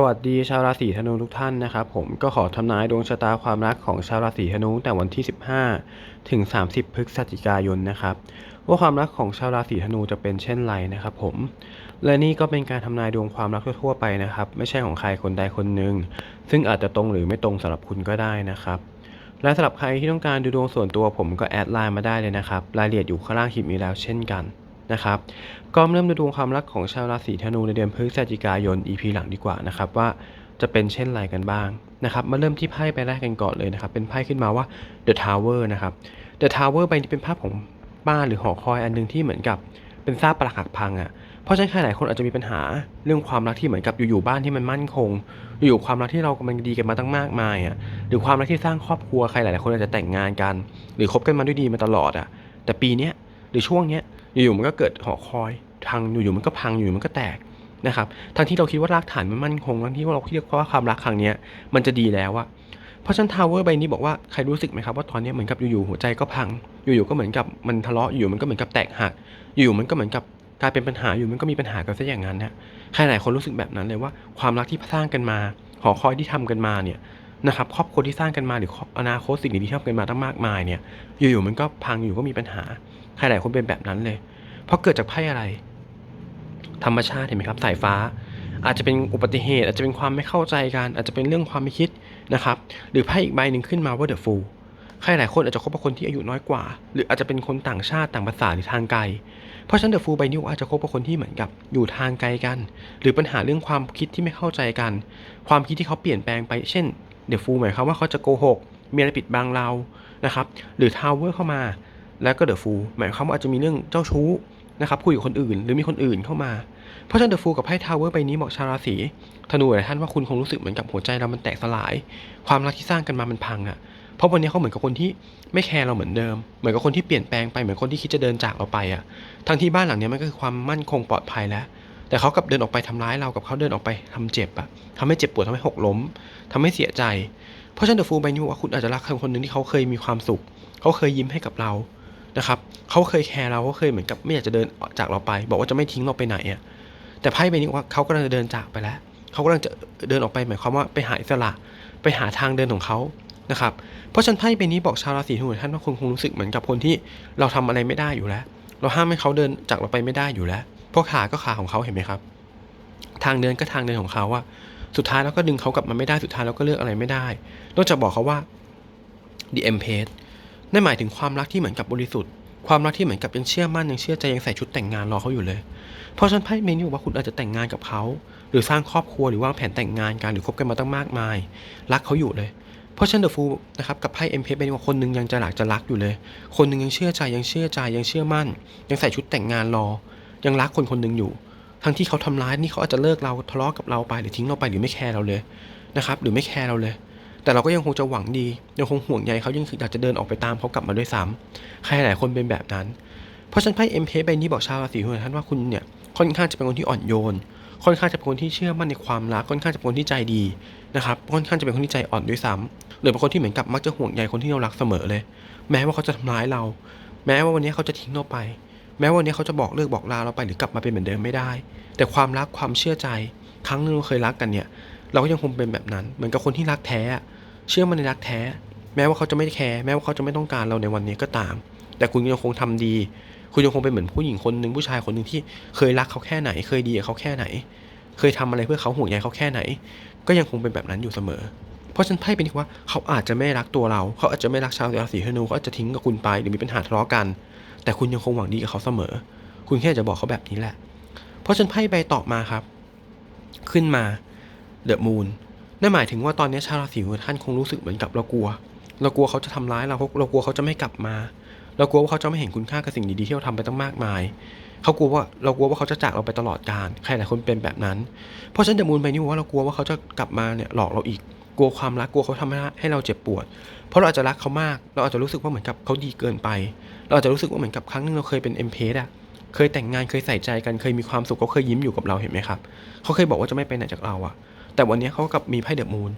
สวัสดีชาวราศีธนูทุกท่านนะครับผมก็ขอทำนายดวงชะตาความรักของชาวราศีธนูแต่วันที่ 15 ถึง 30 พฤศจิกายนนะครับว่าความรักของชาวราศีธนูจะเป็นเช่นไรนะครับผมและนี่ก็เป็นการทำนายดวงความรักทั่วไปนะครับ ไม่ใช่ของใครคนใดคนหนึ่งซึ่งอาจจะตรงหรือไม่ตรงสำหรับคุณก็ได้นะครับและสำหรับใครที่ต้องการดูดวงส่วนตัวผมก็แอดไลน์มาได้เลยนะครับรายละเอียดอยู่ข้างล่างคลิปนี้แล้วเช่นกัน นะครับก็เริ่มดูดวงความรักของชาวราศีธนูในเดือนพฤศจิกายน EP หลังดีกว่านะครับว่าจะเป็นเช่นไรกันบ้างนะครับมาเริ่มที่ไพ่ใบแรกกันก่อนเลยนะครับเป็นไพ่ขึ้นมาว่า The Tower นะครับ The Tower ใบนี้เป็นภาพของบ้านหรือหอคอยอันหนึงที่เหมือนกับเป็นซากปรักหักพังอะ่ะเพราะฉะนั้นใครหลายคนอาจจะมีปัญหาเรื่องความรักที่เหมือนกับอยู่ๆบ้านที่มันมั่นคง อยู่ความรักที่เรากำลังดีกันมาตั้งมากมายอะ่ะหรือความรักที่สร้างครอบครัวใครหลายๆคนอาจจะแต่งงานกัน หรือคบกันมาด้วยดีมาตลอดอะ่ะแต่ปีเนี้ยหรือช่วงเนี้ย อยู่ๆมันก็เกิดหอคอยพังอยู่ๆมันก็พังอยู่ๆมันก็แตกนะครับทั้งที่เราคิดว่ารากฐานมันมั่นคงทั้งที่ว่าเราคิดว่าความรักครั้งนี้มันจะดีแล้วอะเพราะฉะนั้นทาวเวอร์ใบนี้บอกว่าใครรู้สึกไหมครับว่าตอนนี้เหมือนกับอยู่ๆหัวใจก็พัง อยู่ๆก็เหมือนกับมันทะเลาะอยู่มันก็เหมือนกับแตกหักอยู่ๆมันก็เหมือนกับกลายเป็นปัญหาอยู่มันก็มีปัญหากันซะอย่างนั้นนะใครหลายคนรู้สึกแบบนั้นเลยว่าความรักที่สร้างกันมาหอคอยที่ทำกันมาเนี่ยนะครับครอบครัวที่สร้างกันมาหรืออนาคตสิ่งดีๆที่ทำกันมาตั้งมากมายเนี่ยอยู่ๆมันก็พังอยู่ก็มีปัญหา ใครหลายคนเป็นแบบนั้นเลย เพราะเกิดจากไพ่อะไร ธรรมชาติเห็นไหมครับ สายฟ้า อาจจะเป็นอุบัติเหตุ อาจจะเป็นความไม่เข้าใจกัน อาจจะเป็นเรื่องความไม่คิดนะครับ หรือไพ่อีกใบหนึ่งขึ้นมาว่าเดอะฟูลใครหลายคนอาจจะคบกับคนที่อายุน้อยกว่า หรืออาจจะเป็นคนต่างชาติต่างภาษาหรือทางไกล เพราะฉะนั้นเดอะฟูลใบนี้อาจจะคบกับคนที่เหมือนกับอยู่ทางไกลกัน หรือปัญหาเรื่องความคิดที่ไม่เข้าใจกัน ความคิดที่เขาเปลี่ยนแปลงไป เช่นเดอะฟูลหมายความว่าเขาจะโกหกมีอะไรปิดบังเรานะครับ หรือทาวเวอร์เข้ามา แล้วก็เดอะฟูลหมายความว่าอาจจะมีเรื่องเจ้าชู้นะครับคุยกับคนอื่น หรือมีคนอื่นเข้ามา เพราะฉะนั้นเดอะฟูลกับไพ่ทาวเวอร์ใบนี้บอกชาวราศีธนูหลายท่านว่าคุณคงรู้สึกเหมือนกับหัวใจเรามันแตกสลาย ความรักที่สร้างกันมามันพังอะ่ะเพราะวันนี้เขาเหมือนกับคนที่ไม่แคร์เราเหมือนเดิม เหมือนกับคนที่เปลี่ยนแปลงไปเหมือนคนที่คิดจะเดินจากเราไปอะ่ะทั้งที่บ้านหลังนี้มันก็คือความมั่นคงปลอดภัยแล้ว แต่เขากลับเดินออกไปทำร้ายเรากับเขาเดินออกไปทำเจ็บอะ่ะทำให้เจ็บปวดทำให้หกล้มทำให้เสียใจ เพราะฉะนั้นเดอะฟูลใบนี้ว่าคุณอาจจะรักคนคนหนึ่งที่เขาเคยมีความสุข เขาเคยยิ้มให้กับเรา นะครับเขาเคยแคร์เราเขาเคยเหมือนกับไม่อยากจะเดินจากเราไป บอกว่าจะไม่ทิ้งเราไปไหนอะแต่ไพ่ใบนี้ว่าเขากำลังจะเดินจากไปแล้วเขากำลังจะเดินออกไปหมายความว่าไปหาอิสระไปหาทางเดินของเขานะครับเพราะฉะนันไพ่ใบนี้บอกชาวราศีธนูท่านว่าคุณคงรู้สึกเหมือนกับคนที่เราทำอะไรไม่ได้อยู่แล้ว เราห้ามให้เขาเดินจากเราไปไม่ได้อยู่แล้วเพราะขาก็ขาของเขาเห็นไหมครับ ทางเดินก็ทางเดินของเขาอะสุดท้ายเราก็ดึงเขากลับมาไม่ได้สุดท้ายเราก็เลือกอะไรไม่ได้นอกจากบอกเขาว่า the e m p a c e นั่นหมายถึงความรักที่เหมือนกับบริสุทธิ์ ความรักที่เหมือนกับยังเชื่อมั่นยังเชื่อใจยังใส่ชุดแต่งงานรอเขาอยู่เลย เพราะฉันไพ่เมนอยู่ว่าคุณอาจจะแต่งงานกับเขา หรือสร้างครอบครัวหรือวางแผนแต่งงานกันหรือคบกันมาตั้งมากมาย รักเขาอยู่เลย เพราะฉะนันเดอะฟูนะครับกับไพ่เอ็มเพเป็นว่าคนหนึ่งยังจะหลักจะรักอยู่เลย คนหนึ่งยังเชื่อใจยังเชื่อใจยังเชื่อมั่น ยังใส่ชุดแต่งงานรอ ยังรักคนคนหนึ่งอยู่ ทั้งที่เขาทำร้ายนี่เขาอาจจะเลิกเราทะเลาะกับเราไปหรือทิ้งเราไปหรือไม่แคร์เราเลยนะครับหรือไม่แคร์เราเลย แต่เราก็ยังคงจะหวังดี ยังคงห่วงใยเขายังอยากจะเดินออกไปตามเขากลับมาด้วยซ้ำใครหลายคนเป็นแบบนั้น เพราะฉันไพ่เอ็มเพใบนี้บอกชาวราศีของท่านว่าคุณเนี่ยค่อนข้างจะเป็นคนที่อ่อนโยน ค่อนข้างจะเป็นคนที่เชื่อมั่นในความรัก ค่อนข้างจะเป็นคนที่ใจดีนะครับค่อนข้างจะเป็นคนที่ใจอ่อนด้วยซ้ำหรือเป็นคนที่เหมือนกับมักจะห่วงใยคนที่เรารักเสมอเลย แม้ว่าเขาจะทำร้ายเรา แม้ว่าวันนี้เขาจะทิ้งเราไป แม้ว่าวันนี้เขาจะบอกเลิกบอกลาเราไปหรือกลับมาเป็นเหมือนเดิมไม่ได้ แต่ความรักความเชื่อใจ ครั้งหนึงเราเคยรักกันเนี่ย เราก็ยังคงเป็นแบบนั้น เหมือนกับคนที่รักแท้ เชื่อมันในรักแท้ แม้ว่าเขาจะไม่แคร์แม้ว่าเขาจะไม่ต้องการเราในวันนี้ก็ตาม แต่คุณยังคงทำดี คุณยังคงเป็นเหมือนผู้หญิงคนหนึ่งผู้ชายคนหนึ่งที่เคยรักเขาแค่ไหน เคยดีกับเขาแค่ไหน เคยทำอะไรเพื่อเขาห่วงใยเขาแค่ไหน ก็ยังคงเป็นแบบนั้นอยู่เสมอ เพราะฉันไพ่เป็นที่ว่าเขาอาจจะไม่รักตัวเรา เขาอาจจะไม่รักชาวราศีธนูเขาอาจจะทิ้งกับคุณไปหรือมีปัญหาทะเลาะกัน แต่คุณยังคงหวังดีกับเขาเสมอ คุณแค่จะบอกเขาแบบนี้แหละ เพราะฉันไพ่ใบต่อมาครับ ขึ้นมาเดอะมูน นั่นหมายถึงว่าตอนนี้ชาวราศีของท่านคงรู้สึกเหมือนกับเรากลัว เรากลัวเขาจะทำร้ายเราเรากลัวเขาจะไม่กลับมา เรากลัวว่าเขาจะไม่เห็นคุณค่ากับสิ่งดีๆที่เราทำไปตั้งมากมาย เขากลัวว่าเรากลัวว่าเขาจะจากเราไปตลอดกาลใครหลายคนเป็นแบบนั้น เพราะฉันเดอะมูนใบนี้บอกว่าเรากลัวว่าเขาจะกลับมาเนี่ยหลอกเราอีกกลัวความรักกลัวเขาทำให้ให้เราเจ็บปวด เพราะเราอาจจะรักเขามาก เราอาจจะรู้สึกว่าเหมือนกับเขาดีเกินไป เราอาจจะรู้สึกว่าเหมือนกับครั้งหนึงเราเคยเป็นเอ็มเพสอะเคยแต่งงานเคยใส่ใจกันเคยมีความสุขเขาเคยยิ้มอยู่กับเราเห็นไหมครับ เขาเคยบอกว่าจะไม่ไปไหนจากเราอะ แต่วันนี้เขากับมีไพ่เดอะมูน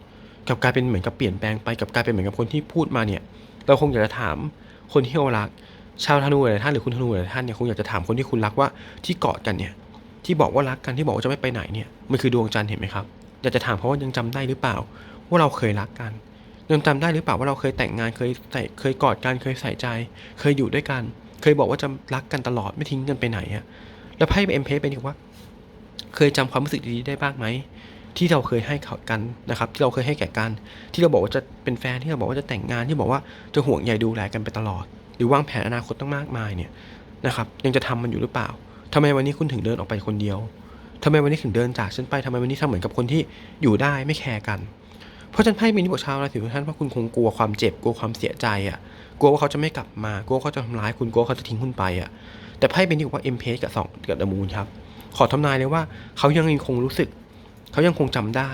กับกลายเป็นเหมือนกับเปลี่ยนแปลงไปกับกลายเป็นเหมือนกับคนที่พูดมาเนี่ย เราคงอยากจะถามคนที่เรารัก ชาวธนูหลายท่านหรือคุณธนูหลายท่านเนี่ยคงอยากจะถามคนที่คุณรักว่าที่กอดกันเนี่ย ที่บอกว่ารักกันที่บอกว่าจะไม่ไปไหนเนี่ยมันคือดวงจันทร์เห็นไหมครับอยากจะถามเขาะว่ายังจำได้หรือเปล่า ว่าเราเคยรักกันยังจำได้หรือเปล่าว่าเราเคยแต่งงานเคยใส่เคยกอดกันเคยใส่ใจ เคยอยู่ด้วยกัน เคยบอกว่าจะรักกันตลอดไม่ทิ้งกันไปไหนอะแล้วไพ่เอ็มเพสเป็นอีกว่า เคยจำความรู้สึกดีๆได้บ้างไหม ที่เราเคยให้เขากันนะครับ ที่เราเคยให้แก่กัน ที่เราบอกว่าจะเป็นแฟนที่เราบอกว่าจะแต่งงานที่บอกว่าจะห่วงใยดูแลกันไปตลอด หรือวางแผนอนาคตตั้งมากมายเนี่ยนะครับยังจะทำมันอยู่หรือเปล่าทำไมวันนี้คุณถึงเดินออกไปคนเดียวทำไมวันนี้ถึงเดินจากฉันไปทำไมวันนี้ทำเหมือนกับคนที่อยู่ได้ไม่แคร์กัน เพราะฉันไพ่มีนิบอชาวราศีทุกท่านว่าคุณคงกลัวความเจ็บกลัวความเสียใจอะกลัวว่าเขาจะไม่กลับมากลัวเขาจะทำร้ายคุณกลัวเขาจะทิ้งคุณไปอะแต่ไพ่เป็นที่บอกว่าเอ็มเพสกับสองกับดมูนครับขอทำนายเลยว่าเขายังคงรู้สึก เขายังคงจำได้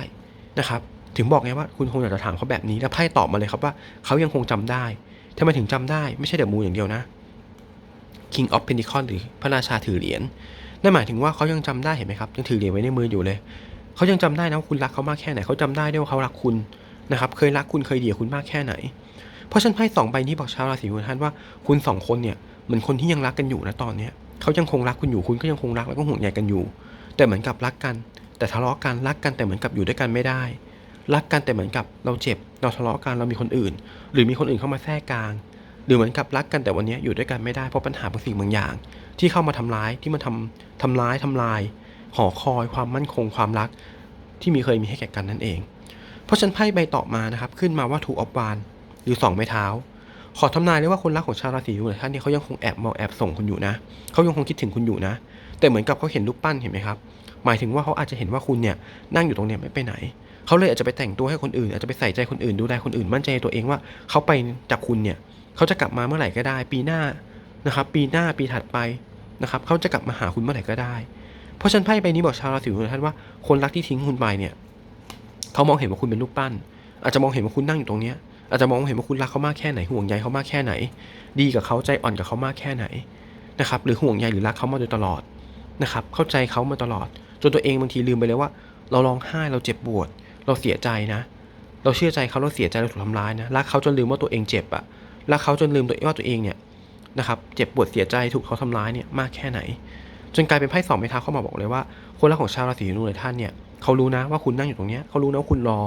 นะครับ ถึงบอกไงว่าคุณคงอยากจะถามเขาแบบนี้แล้วไพ่ตอบมาเลยครับว่าเขายังคงจำได้ทำไมถึงจำได้ไม่ใช่เดอะมูนอย่างเดียวนะ King of Pentacles หรือพระราชาถือเหรียญนั่นหมายถึงว่าเขายังจำได้เห็นไหมครับยังถือเหรียญไว้ในมืออยู่เลยเขายังจำได้นะว่าคุณรักเขามากแค่ไหนเขาจำได้ด้วยว่าเขารักคุณนะครับเคยรักคุณเคยเดียวคุณมากแค่ไหน เพราะฉันไพ่สองใบนี้บอกชาวราศีกุมท่านว่าคุณสองคนเนี่ยเหมือนคนที่ยังรักกันอยู่นะตอนเนี้ยเขายังคงรักคุณอยู่คุณก็ยังคงรักแล้วก็ห่วงใยกันอยู่ แต่เหมือนกับรักกัน แต่ทะเลาะกันรักกันแต่เหมือนกับอยู่ด้วยกันไม่ได้ รักกันแต่เหมือนกับเราเจ็บ เราทะเลาะกันเรามีคนอื่น หรือมีคนอื่นเข้ามาแทรกกลาง หรือเหมือนกับรักกันแต่วันนี้อยู่ด้วยกันไม่ได้เพราะปัญหาบางสิ่งบางอย่าง ที่เข้ามาทำร้ายที่มาทำทำร้ายทำลาย หอคอยความมั่นคงความรัก ที่มีเคยมีให้แก่กันนั่นเอง เพราะฉันไพ่ใบต่อมานะครับขึ้นมาว่าถูกออฟวานหรือสองไม้เท้าขอทำนายเลยว่าคนรักของชาวราศีตุลท่านเนี่ยเขายังคงแอบมองแอบส่งคุณอยู่นะเขายังคงคิดถึงคุณอยู่นะ แต่เหมือนกับเขาเห็นรูปปั้นเห็นไหมครับ หมายถึงว่าเขาอาจจะเห็นว่าคุณเนี่ยนั่งอยู่ตรงเนี้ยไม่ไปไหน เขาเลยอาจจะไปแต่งตัวให้คนอื่น อาจจะไปใส่ใจคนอื่นดูแลคนอื่นมั่นใจในตัวเองว่าเขาไปจากคุณเนี่ยเขาจะกลับมาเมื่อไหร่ก็ได้ ปีหน้านะครับปีหน้าปีถัดไปนะครับเขาจะกลับมาหาคุณเมื่อไหร่ก็ได้ เพราะฉันไพ่ใบนี้บอกชาวราศีตุลท่านว่าคนรักที่ทิ้งคุณไปเนี่ยเขามองเห็นว่าคุณเป็นรูปปั้น อาจจะมองเห็นว่าคุณนั่งอยู่ตรงเนี้ยอาจจะมองเห็นว่าคุณรักเขามากแค่ไหนห่วงใยเขามากแค่ไหน ดีกับเขาใจอ่อนกับเขามากแค่ไหนนะครับหรือห่วงใยหรือรักเขามาโดยตลอดนะครับเข้าใจเขามาตลอด จนตัวเองบางทีลืมไปเลยว่า เราร้องไห้เราเจ็บปวด เราเสียใจนะ เราเชื่อใจเขาเราเสียใจเราถูกทำร้ายนะรักเขาจนลืมว่าตัวเองเจ็บอะรักเขาจนลืมตัวเองว่าตัวเองเนี่ยนะครับเจ็บปวดเสียใจถูกเขาทำร้ายเนี่ยมากแค่ไหน จนกลายเป็นไพ่สองไม้เท้าเข้ามาบอกเลยว่า คนรักของชาวราศีธนูเลยท่านเนี่ยเขารู้นะว่าคุณนั่งอยู่ตรงเนี้ยเขารู้นะว่าคุณรอ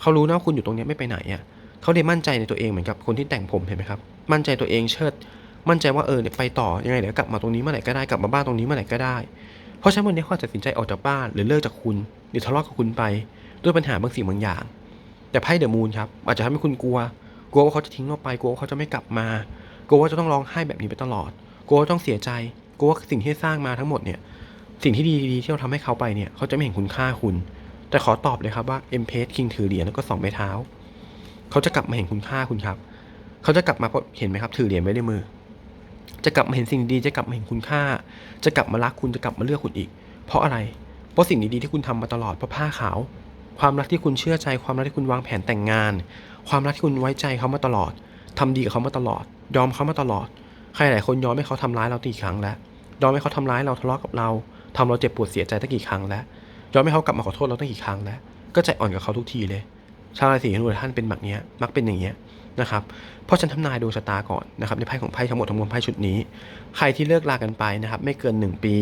เขารู้นะว่าคุณอยู่ตรงเนี้ยไม่ไปไหนอะเขาเลยมั่นใจในตัวเองเหมือนกับคนที่แต่งผมเห็นไหมครับ มั่นใจตัวเองเชิด มั่นใจว่าเออเนี่ยไปต่อยังไงเดี๋ยวกลับมาตรงนี้เมื่อไหร่ก็ได้กลับมาบ้านตรงนี้เมื่อไหร่ก็ได้ เพราะฉะนั้นวันนี้เขาอาจจะตัดสินใจออกจากบ้านหรือเลิกจากคุณหรือทะเลาะกับคุณไป ด้วยปัญหาบางสิ่งบางอย่าง แต่ไพ่เดอะมูนครับอาจจะทำให้คุณกลัว กลัวว่าเขาจะทิ้งเราไป กลัวว่าเขาจะไม่กลับมา กลัวว่าจะต้องร้องไห้แบบนี้ไปตลอด กลัวว่าต้องเสียใจ กลัวว่าสิ่งที่สร้างมาทั้งหมดเนี่ย สิ่งที่ดีๆที่เราทำให้เขาไปเนี่ย เขาจะไม่เห็นคุณค่าคุณ แต่ขอตอบเลยครับว่าเอ็มเพสคิงถือเหรียญแล้วก็สองใบเท้า เขาจะกลับมาเห็นคุณค่าคุณครับ เขาจะกลับมาเพราะเห็นไหมครับ ถือเหรียญไว้ในมือ จะกลับมาเห็นสิ่งดีจะกลับมาเห็นคุณค่า จะกลับมารักคุณจะกลับมาเลือกคุณอีก เพราะอะไร เพราะสิ่งดีๆที่คุณทำมาตลอดเพราะผ้าขาว ความรักที่คุณเชื่อใจ ความรักที่คุณวางแผนแต่งงาน ความรักที่คุณไว้ใจเขามาตลอดทำดีกับเขามาตลอด ยอมเขามาตลอด ใครหลายคนยอมให้เขาทำร้ายเราตีครั้งแล้ว ยอมให้เขาทำร้ายเราทะเลาะกับเราทำเราเจ็บปวดเสียใจตั้งกี่ครั้งแล้ว ยอมให้เขากลับมาขอโทษเราตั้งกี่ครั้งแล้ว ก็ใจอ่อนกับเขาทุกทีเลย ชาวราศีธนูท่านเป็นแบบนี้มักเป็นอย่างเงี้ย นะครับเพราะฉันทำนายดวงชะตาก่อนนะครับในไพ่ของไพ่ทั้งหมดทั้งมวลไพ่ชุดนี้ ใครที่เลิกลากันไปนะครับไม่เกิน 1 ปี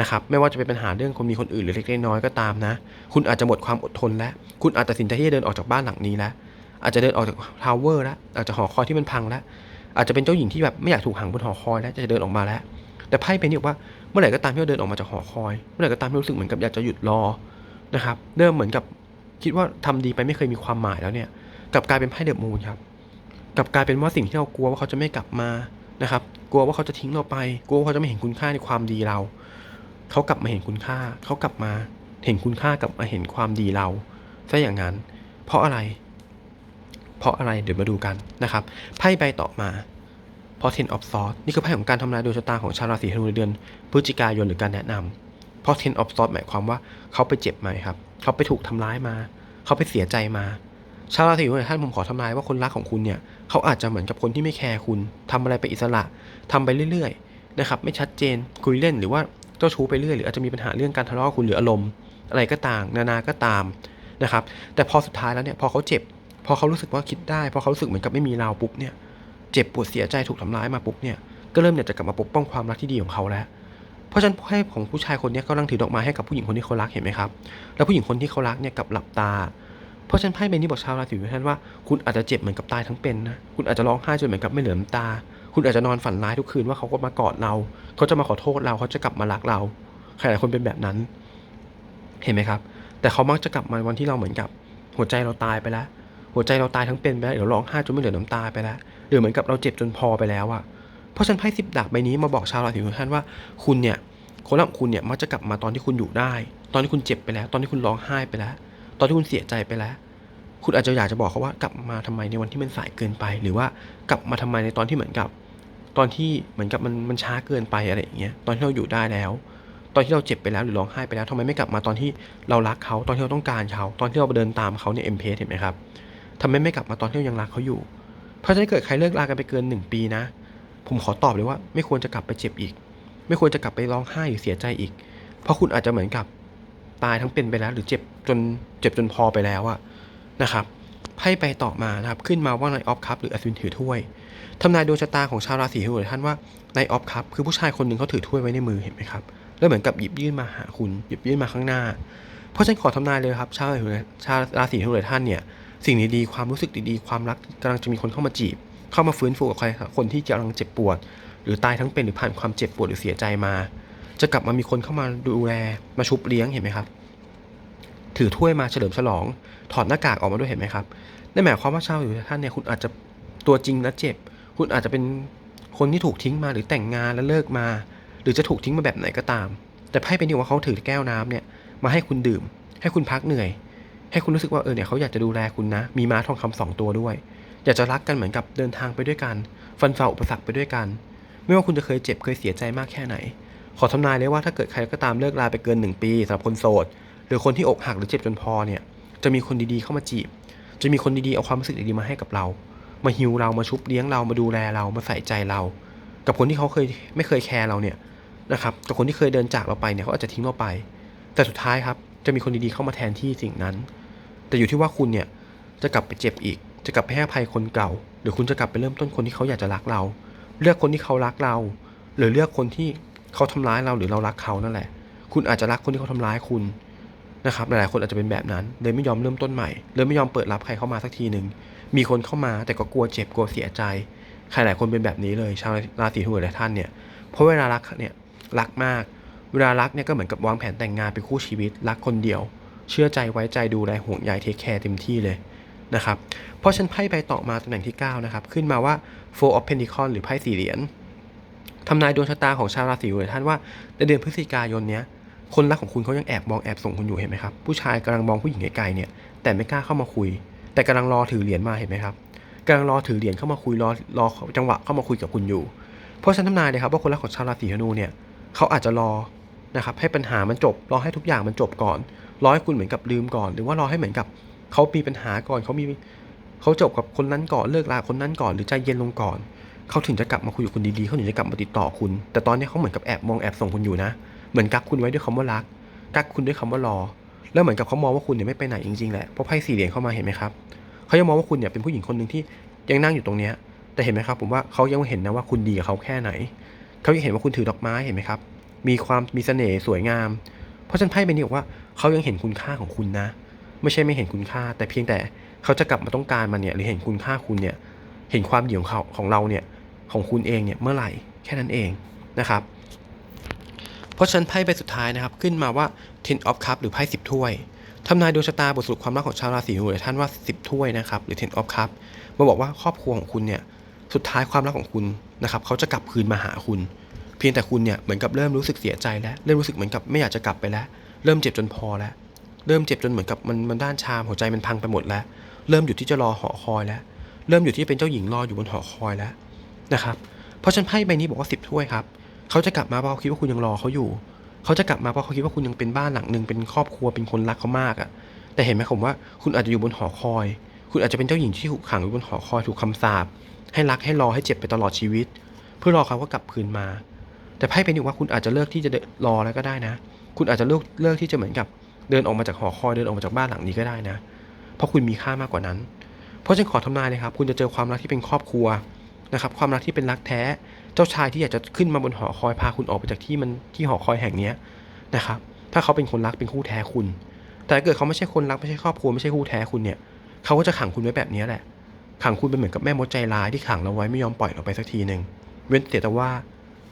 นะครับไม่ว่าจะเป็นปัญหาเรื่องคนมีคนอื่นหรือเล็กๆน้อยก็ตามนะ คุณอาจจะหมดความอดทนแล้ว คุณอาจตัดสินใจที่จะเดินออกจากบ้านหลังนี้แล้ว อาจจะเดินออกจากทาวเวอร์แล้วอาจจะหอคอยที่มันพังแล้ว อาจจะเป็นเจ้าหญิงที่แบบไม่อยากถูกขังบนหอคอยแล้วจะเดินออกมาแล้ว แต่ไพ่เป็นนี่บอกว่าเมื่อไหร่ก็ตามที่เราเดินออกมาจากหอคอย เมื่อไหร่ก็ตามที่รู้สึกเหมือนกับอยากจะหยุดรอนะครับเริ่มเหมือนกับคิดว่าทำดีไปไม่เคยมีความหมายแล้วเนี่ยกลับกลายเป็นไพ่เดอะมูนครับ กลับกลายเป็นว่าสิ่งที่เรากลัวว่าเขาจะไม่กลับมานะครับ กลัวว่าเขาจะทิ้งเราไป กลัวว่าเขาจะไม่เห็นคุณค่าในความดีเรา เขากลับมาเห็นคุณค่า เขากลับมาเห็นคุณค่ากลับมาเห็นความดีเราซะอย่างนั้น เพราะอะไร เพราะอะไรเดี๋ยวมาดูกันนะครับไพ่ใบต่อมาพราะ ten of swords นี่คือไพ่ของการทำนายดวงชะตาของชาวราศีธนูในเดือนพฤศจิกายนหรือการแนะนำพราะ ten of swords หมายความว่าเขาไปเจ็บมาครับ เขาไปถูกทำร้ายมา เขาไปเสียใจมา ชาวราศีธนูท่านผมขอทำนายว่าคนรักของคุณเนี่ยเขาอาจจะเหมือนกับคนที่ไม่แคร์คุณทำอะไรไปอิสระทำไปเรื่อยๆนะครับไม่ชัดเจนคุยเล่นหรือว่าเจ้าชู้ไปเรื่อยหรืออาจจะมีปัญหาเรื่องการทะเลาะกับคุณหรืออารมณ์อะไรก็ต่างนานาก็ตามนะครับแต่พอสุดท้ายแล้วเนี่ยพอเขาเจ็บ พอเขารู้สึกว่าคิดได้พอเขารู้สึกเหมือนกับไม่มีเราปุ๊บเนี่ยเจ็บปวดเสียใจถูกทำร้ายมาปุ๊บเนี่ยก็เริ่มอยากจะกลับมาปกป้องความรักที่ดีของเขาแล้วเพราะฉะนั้นไพ่ของผู้ชายคนนี้กำลังถือดอกไม้ให้กับผู้หญิงคนที่เขารักเห็นไหมครับ แล้วผู้หญิงคนที่เขารักเนี่ยกับหลับตา เพราะฉันไพ่ใบนี้บอกชาวราศีทุกท่านว่าคุณอาจจะเจ็บเหมือนกับตายทั้งเป็นนะคุณอาจจะร้องไห้จนเหมือนกับไม่เหลือน้ำตา คุณอาจจะนอนฝันร้ายทุกคืนว่าเขาก็มากอดเรา เขาจะมาขอโทษเราเขาจะกลับมารักเราใครหลายคนเป็นแบบนั้น เห็นไหมครับ แต่เขามักจะกลับมาวันที่เราเหมือนกับ หัวใจเราตายไปแล้ว หัวใจเราตายทั้งเป็นไปแล้วเดี๋ยวร้องไห้จนไม่เหลือน้ำตาไปแล้วหรือเหมือนกับเราเจ็บจนพอไปแล้วอะเพราะฉันไพ่สิบดาบใบนี้มาบอกชาวราศีทุกท่านว่าคุณเนี่ยคนรักคุณเนี่ยมักจะกลับมาตอนที่คุณอยู่ได้ ตอนที่คุณเจ็บไปแล้ว ตอนที่คุณร้องไห้ไปแล้ว ตอนที่คุณเสียใจไปแล้ว คุณอาจจะอยากจะบอกเขาว่ากลับมาทำไมในวันที่มันสายเกินไป หรือว่ากลับมาทำไมในตอนที่เหมือนกับ ตอนที่เหมือนกับมันมันช้าเกินไปอะไรอย่างเงี้ยตอนที่เราอยู่ได้แล้ว ตอนที่เราเจ็บไปแล้วหรือร้องไห้ไปแล้วทำไมไม่กลับมาตอนที่เรารักเขาตอนที่เราต้องการเขา ตอนที่เราเดินตามเขาเนี่ยเอ็มเพสเห็นไหมครับทำไมไม่กลับมาตอนที่เรายังรักเขาอยู่ เพราะฉะนั้นเกิดใครเลิกลากันไปเกินหนึ่งปีนะ ผมขอตอบเลยว่าไม่ควรจะกลับไปเจ็บอีก ไม่ควรจะกลับไปร้องไห้หรือเสียใจอีก เพราะคุณอาจจะเหมือนกับ ตายทั้งเป็นไปแล้ว หรือเจ็บจนเจ็บจนพอไปแล้วอะนะครับไพ่ไปต่อมานะครับขึ้นมาว่าในออฟคัพหรืออัศวินถือถ้วยทำนายดวงชะตาของชาวราศีธนูท่านว่าในออฟคัพคือผู้ชายคนหนึ่งเขาถือถ้วยไว้ในมือเห็นไหมครับแล้วเหมือนกับหยิบยื่นมาหาคุณหยิบยื่นมาข้างหน้า เพราะฉันขอทำนายเลยครับชาวราศีชาวราศีธนูท่านเนี่ยสิ่งดีๆความรู้สึกดีๆความรักกำลังจะมีคนเข้ามาจีบ เข้ามาฟื้นฟูกับใครคนที่กำลังเจ็บปวด หรือตายทั้งเป็นหรือผ่านความเจ็บปวดหรือเสียใจมา จะกลับมามีคนเข้ามาดูแลมาชุบเลี้ยงเห็นไหมครับ ถือถ้วยมาเฉลิมฉลอง ถอดหน้ากากออกมาด้วยเห็นไหมครับนั่นหมายความว่าชาวอยู่ท่านเนี่ยคุณอาจจะตัวจริงและเจ็บ คุณอาจจะเป็นคนที่ถูกทิ้งมาหรือแต่งงานแล้วเลิกมา หรือจะถูกทิ้งมาแบบไหนก็ตาม แต่ไพ่เป็นดีว่าเขาถือแก้วน้ำเนี่ยมาให้คุณดื่ม ให้คุณพักเหนื่อย ให้คุณรู้สึกว่าเออเนี่ยเขาอยากจะดูแลคุณนะ มีม้าทองคำสองตัวด้วย อยากจะรักกันเหมือนกับเดินทางไปด้วยกัน ฟันฝ่าอุปสรรคไปด้วยกัน ไม่ว่าคุณจะเคยเจ็บเคยเสียใจมากแค่ไหน ขอทำนายเลยว่าถ้าเกิดใครก็ตามเลิกลาไปเกินหนึ่งปีสำหรับคนโสด หรือคนที่อกหักหรือเจ็บจนพอเนี่ยจะมีคนดีๆเข้ามาจีบ จะมีคนดีๆเอาความรู้สึกดีๆมาให้กับเรา มาฮิวเรามาชุบเลี้ยงเรามาดูแลเรามาใส่ใจเรา กับคนที่เขาเคยไม่เคยแคร์เราเนี่ยนะครับกับคนที่เคยเดินจากเราไปเนี่ยเขาอาจจะทิ้งเราไป แต่สุดท้ายครับจะมีคนดีๆเข้ามาแทนที่สิ่งนั้น แต่อยู่ที่ว่าคุณเนี่ยจะกลับไปเจ็บอีก จะกลับไปให้อภัยคนเก่า หรือคุณจะกลับไปเริ่มต้นคนที่เขาอยากจะรักเรา เลือกคนที่เขารักเรา หรือเลือกคนที่ เขาทำร้ายเราหรือเรารักเขานั่นแหละ คุณอาจจะรักคนที่เขาทำร้ายคุณนะครับหลายๆคนอาจจะเป็นแบบนั้น เลยไม่ยอมเริ่มต้นใหม่เลยไม่ยอมเปิดรับใครเข้ามาสักทีหนึ่งมีคนเข้ามาแต่ก็กลัวเจ็บกลัวเสียใจใครหลายคนเป็นแบบนี้เลย ชาวราศีธนูหลายท่านเนี่ยเพราะเวลารักเนี่ยรักมาก เวลารักเนี่ยก็เหมือนกับวางแผนแต่งงานเป็นคู่ชีวิต รักคนเดียว เชื่อใจไว้ใจดูแลห่วงใยเทคแคร์เต็มที่เลยนะครับเพราะฉันไพ่ใบต่อมาตำแหน่งที่ 9 นะครับ ขึ้นมาว่า Four of Pentacles หรือไพ่สี่เหรียญ ทำนายดวงชะตาของชาวราศีธนูท่านว่าในเดือนพฤศจิกายนเนี้ยคนรักของคุณเขายังแอบมองแอบส่งคุณอยู่เห็นไหมครับผู้ชายกำลังมองผู้หญิงไกลๆเนี่ยแต่ไม่กล้าเข้ามาคุย แต่กำลังรอถือเหรียญมาเห็นไหมครับกำลังรอถือเหรียญเข้ามาคุยรอรอจังหวะเข้ามาคุยกับคุณอยู่ เพราะฉันทำนายเลยครับว่าคนรักของชาวราศีธนูเนี่ยเขาอาจจะรอนะครับให้ปัญหามันจบรอให้ทุกอย่างมันจบก่อนรอให้คุณเหมือนกับลืมก่อน หรือว่ารอให้เหมือนกับเขามีปัญหาก่อนเขามีเขาจบกับคนนั้นก่อนเลิกลาคนนั้นก่อน หรือใจเย็นลงก่อน เขาถึงจะกลับมาคุยกับคุณดีๆเขาถึงจะกลับมาติดต่อคุณ แต่ตอนนี้เขาเหมือนกับแอบมองแอบส่งคุณอยู่นะ เหมือนกักคุณไว้ด้วยคำว่ารัก กักคุณด้วยคำว่ารอ แล้วเหมือนกับเขามองว่าคุณเนี่ยไม่ไปไหนจริงๆแหละ เพราะไพ่สี่เหรียญเข้ามาเห็นไหมครับ เขายังมองว่าคุณเนี่ยเป็นผู้หญิงคนหนึ่งที่ยังนั่งอยู่ตรงเนี้ย แต่เห็นไหมครับ ผมว่าเขายังเห็นนะว่าคุณดีกับเขาแค่ไหน เขายังเห็นว่าคุณถือดอกไม้เห็นไหมครับ มีความมีเสน่ห์สวยงาม เพราะฉะนันไพ่ใบนี้บอกว่าเขายังเห็นคุณค่าของคุณนะ ไม่ใช่ไม่เห็นคุณค่า แต่เพียงแต่เขาจะกลับมาต้องการมันเนี่ยหรือเห็นคุณค่าคุณเนี่ยเห็นความดีของเขาของเราเนี่ย ของคุณเองเนี่ยเมื่อไหร่แค่นั้นเองนะครับ เพราะฉะนั้นไพ่ใบสุดท้ายนะครับ ขึ้นมาว่า Ten of Cup หรือไพ่สิบถ้วยทำนายดวงชะตาบทสรุปความรักของชาวราศีธนูหลายท่านว่า 10 ถ้วยนะครับหรือ Ten of Cup มาบอกว่าครอบครัวของคุณเนี่ยสุดท้ายความรักของคุณนะครับเขาจะกลับคืนมาหาคุณ เพียงแต่คุณเนี่ยเหมือนกับเริ่มรู้สึกเสียใจแล้วเริ่มรู้สึกเหมือนกับไม่อยากจะกลับไปแล้ว เริ่มเจ็บจนพอแล้ว เริ่มเจ็บจนเหมือนกับมันมันด้านชามหัวใจมันพังไปหมดแล้ว เริ่มอยู่ที่จะรอหอคอยแล้ว เริ่มอยู่ที่เป็นเจ้าหญิงรออยู่บนหอคอยแล้ว นะครับ เพราะฉันไพ่ใบนี้บอกว่าสิบถ้วยครับ เขาจะกลับมาเพราะเขาคิดว่าคุณยังรอเขาอยู่ เขาจะกลับมาเพราะเขาคิดว่าคุณยังเป็นบ้านหลังหนึ่งเป็นครอบครัวเป็นคนรักเขามากอะ่ะ แต่เห็นไหมผมว่าคุณอาจจะอยู่บนหอคอย คุณอาจจะเป็นเจ้าหญิงที่ถูกขังอยู่บนหอคอยถูกคำสาปให้รักให้รอให้เจ็บไปตลอดชีวิต เพื่อรอเขาก็กลับคืนมา แต่ไพ่เป็นอยู่ว่าคุณอาจจะเลิกที่จะรอแล้วก็ได้นะ คุณอาจจะเลิกเลิกที่จะเหมือนกับเดินออกมาจากหอคอยเดินออกมาจากบ้านหลังนี้ก็ได้นะ เพราะคุณมีค่ามากกว่านั้น เพราะฉันขอทำนายเลยครับ คุณจะเจอความรักที่เป็นครอบครัว นะครับความรักที่เป็นรักแท้ เจ้าชายที่อยากจะขึ้นมาบนหอคอยพาคุณออกไปจากที่มันที่หอคอยแห่งนี้นะครับ ถ้าเขาเป็นคนรักเป็นคู่แท้คุณ แต่เกิดเขาไม่ใช่คนรักไม่ใช่ครอบครัวไม่ใช่คู่แท้คุณเนี่ยเขาก็จะขังคุณไว้แบบนี้แหละ ขังคุณเป็นเหมือนกับแม่มดใจร้ายที่ขังเราไว้ไม่ยอมปล่อยเราไปสักทีหนึ่งเว้นแต่ว่า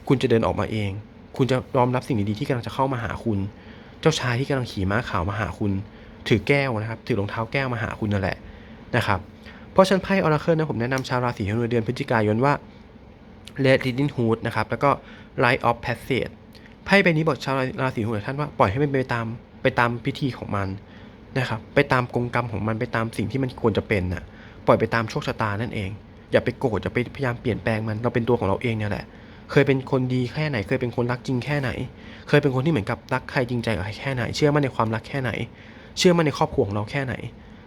คุณจะเดินออกมาเอง คุณจะยอมรับสิ่งดีๆที่กำลังจะเข้ามาหาคุณ เจ้าชายที่กำลังขี่ม้าขาวมาหาคุณ ถือแก้วนะครับ ถือรองเท้าแก้วมาหาคุณนั่นแหละนะครับ เพราะฉันไพ่ออราเคิลนะผมแนะนำชาวราศีธนูเดือนพฤศจิกายนว่า Red Riding Hood นะครับ แล้วก็ Light of Passage ไพ่ใบนี้บอกชาวราศีธนูท่านว่าปล่อยให้มันไปตามไปตามพิธีของมันนะครับ ไปตามกงกรรมของมันไปตามสิ่งที่มันควรจะเป็นน่ะปล่อยไปตามโชคชะตานั่นเอง อย่าไปโกรธอย่าไปพยายามเปลี่ยนแปลงมันเราเป็นตัวของเราเองเนี่ยแหละ เคยเป็นคนดีแค่ไหน เคยเป็นคนรักจริงแค่ไหน เคยเป็นคนที่เหมือนกับรักใครจริงใจกับใครแค่ไหน เชื่อมั่นในความรักแค่ไหน เชื่อมั่นในครอบครัวของเราแค่ไหน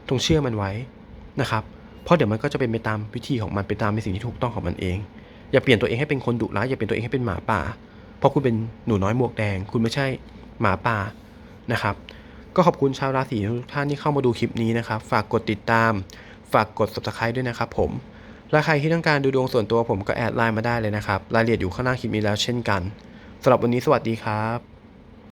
จงเชื่อมันไว้นะครับ เพราะเดี๋ยวมันก็จะเป็นไปตามวิธีของมันไปตามในสิ่งที่ถูกต้องของมันเอง อย่าเปลี่ยนตัวเองให้เป็นคนดุร้ายอย่าเปลี่ยนตัวเองให้เป็นหมาป่า เพราะคุณเป็นหนูน้อยหมวกแดง คุณไม่ใช่หมาป่านะครับ ก็ขอบคุณชาวราศีทุกท่านที่เข้ามาดูคลิปนี้นะครับ ฝากกดติดตาม ฝากกด subscribe ด้วยนะครับผมและใครที่ต้องการดูดวงส่วนตัวผมก็แอดไลน์มาได้เลยนะครับ รายละเอียดอยู่ข้างล่างคลิปนี้แล้วเช่นกันสำหรับวันนี้สวัสดีครับ